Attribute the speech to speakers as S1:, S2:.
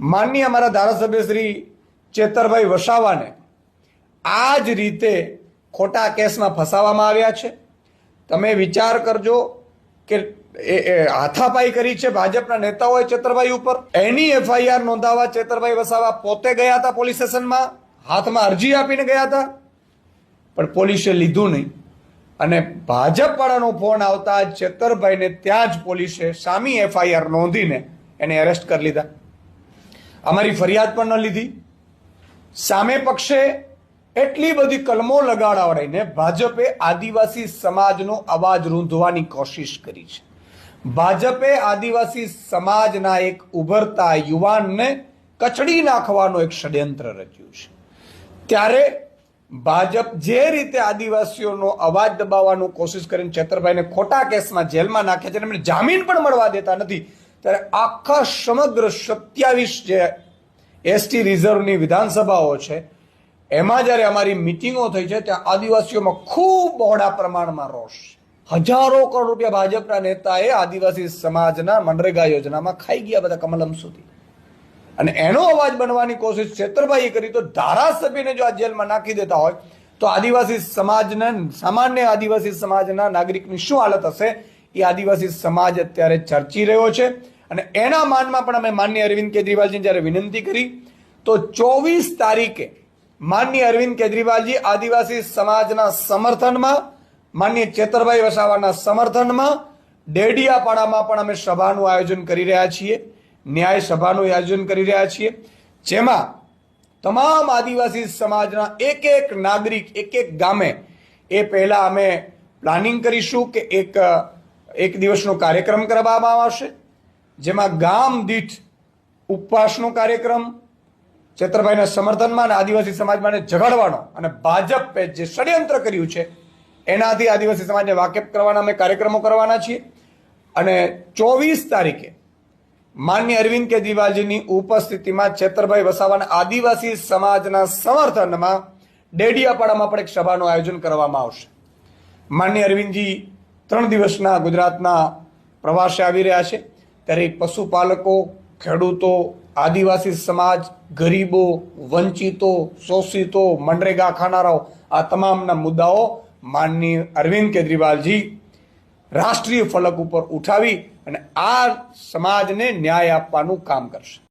S1: માનનીય અમારા ધારાસભ્ય શ્રી ચેતરભાઈ વસાવાને આ જ રીતે ખોટા કેસમાં ફસાવવામાં આવ્યા છે. તમે વિચાર કરજો કે હાથાપાઈ કરી છે ભાજપના નેતાઓએ ચેતરભાઈ ઉપર. એની એફઆઈઆર નોંધાવવા ચેતરભાઈ વસાવા પોતે ગયા હતા પોલીસ સ્ટેશનમાં, હાથમાં અરજી આપીને ગયા હતા. પણ પોલીસે લીધું નહીં. અને ભાજપ વાળાનો ફોન આવતા ચેતરભાઈને ત્યાં જ પોલીસે સામી એફઆઈઆર નોંધીને એને એરેસ્ટ કરી લીધા. અમારી ફરિયાદ પણ ન લીધી. સામે પક્ષે એટલી બધી કલમો લગાડાવડાઈને ભાજપે આદિવાસી સમાજનો અવાજ રૂંધવાની કોશિશ કરી છે. ભાજપે આદિવાસી સમાજના એક ઉભરતા યુવાનને કચડી નાખવાનો એક ષડયંત્ર રચ્યું છે. ત્યારે ભાજપ જે રીતે આદિવાસીઓનો અવાજ દબાવવાનું કોશિશ કરીને છેતરભાઈને ખોટા કેસમાં જેલમાં નાખે છે અને એમને જામીન પણ મળવા દેતા નથી ત્યારે આખા સમગ્ર સત્યાવીસ જે એસટી રિઝર્વની વિધાનસભાઓ છે, એમાં જ્યારે અમારી મિટિંગો થઈ છે, ત્યાં આદિવાસીઓમાં ખૂબ બહોળા પ્રમાણમાં રોષ હજારો કરોડ રૂપિયા ભાજપના નેતાએ આદિવાસી સમાજના મનરેગા યોજનામાં ખાઈ ગયા બધા કમલમ સુધી. અને એનો અવાજ બનવાની કોશિશ છેતરભાઈએ કરી, તો ધારાસભ્યને જો આ જેલમાં નાખી દેતા હોય, તો આદિવાસી સમાજને, સામાન્ય આદિવાસી સમાજના નાગરિકની શું હાલત હશે? એ આદિવાસી સમાજ અત્યારે ચર્ચી રહ્યો છે. અને એના માનમાં પણ અમે માન્ય અરવિંદ કેજરીવાલજીને જ્યારે વિનંતી કરી, તો ચોવીસ તારીખે માન્ય અરવિંદ કેજરીવાલજી આદિવાસી સમાજના સમર્થનમાં, માન્ય ચેતરભાઈ વસાવાના સમર્થનમાં ડેડિયાપાડામાં પણ અમે સભાનું આયોજન કરી રહ્યા છીએ, ન્યાય સભાનું આયોજન કરી રહ્યા છીએ. જેમાં તમામ આદિવાસી સમાજના એક એક નાગરિક, એક એક ગામે એ પહેલા અમે પ્લાનિંગ કરીશું કે એક એક દિવસનો કાર્યક્રમ કરવામાં આવશે. જેમાં ગામ દીઠ ઉપવાસનો કાર્યક્રમ ચેતરભાઈના સમર્થનમાં અને આદિવાસી સમાજ માટે ઝઘડવાનો અને ભાજપે જે ષડયંત્ર કર્યું છે, એનાથી આદિવાસી સમાજને વાકેફ કરવાના અમે કાર્યક્રમો કરવાના છીએ. અને ચોવીસ તારીખે માન્ય અરવિંદ કેજરીવાલજીની ઉપસ્થિતિમાં છેતરભાઈ વસાવાના આદિવાસી સમાજના સમર્થનમાં ડેડિયાપાડામાં પણ એક સભાનું આયોજન કરવામાં આવશે. માન્ય અરવિંદજી ત્રણ દિવસના ગુજરાતના પ્રવાસે આવી રહ્યા છે. ત્યારે પશુપાલકો, ખેડૂતો, આદિવાસી સમાજ, ગરીબો, વંચિતો, શોષિતો, મનરેગા ખાનારાઓ, આ તમામના મુદ્દાઓ માનનીય અરવિંદ કેજરીવાલજી રાષ્ટ્રીય ફલક ઉપર ઉઠાવી અને આ સમાજને ન્યાય આપવાનું કામ કરશે.